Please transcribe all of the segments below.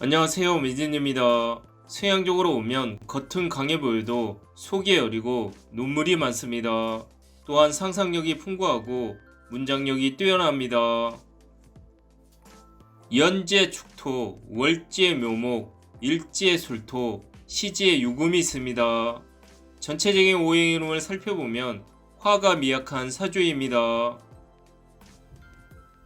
안녕하세요 미진입니다. 수양적으로 오면 겉은 강해 보여도 속이 여리고 눈물이 많습니다. 또한 상상력이 풍부하고 문장력이 뛰어납니다. 연지의 축토, 월지의 묘목, 일지의 술토, 시지의 유금이 있습니다. 전체적인 오행 이름을 살펴보면 화가 미약한 사주입니다.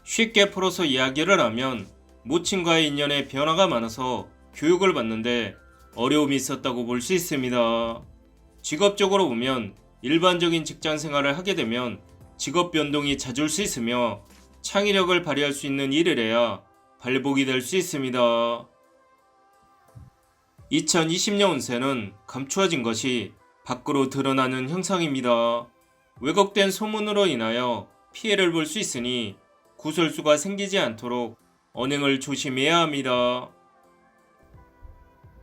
쉽게 풀어서 이야기를 하면 모친과의 인연에 변화가 많아서 교육을 받는데 어려움이 있었다고 볼 수 있습니다. 직업적으로 보면 일반적인 직장 생활을 하게 되면 직업 변동이 잦을 수 있으며 창의력을 발휘할 수 있는 일을 해야 발복이 될 수 있습니다. 2020년 운세는 감추어진 것이 밖으로 드러나는 형상입니다. 왜곡된 소문으로 인하여 피해를 볼 수 있으니 구설수가 생기지 않도록 언행을 조심해야 합니다.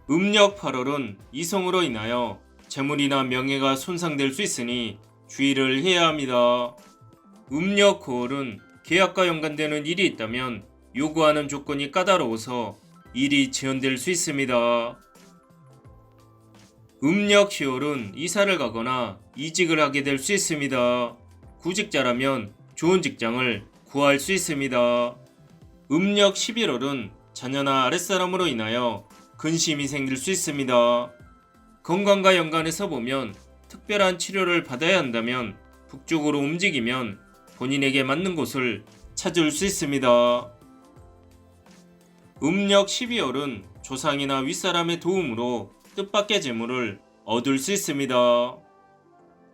음력 8월은 이성으로 인하여 재물이나 명예가 손상될 수 있으니 주의를 해야 합니다. 음력 9월은 계약과 연관되는 일이 있다면 요구하는 조건이 까다로워서 일이 지연될 수 있습니다. 음력 10월은 이사를 가거나 이직을 하게 될 수 있습니다. 구직자라면 좋은 직장을 구할 수 있습니다. 음력 11월은 자녀나 아랫사람으로 인하여 근심이 생길 수 있습니다. 건강과 연관해서 보면 특별한 치료를 받아야 한다면 북쪽으로 움직이면 본인에게 맞는 곳을 찾을 수 있습니다. 음력 12월은 조상이나 윗사람의 도움으로 뜻밖의 재물을 얻을 수 있습니다.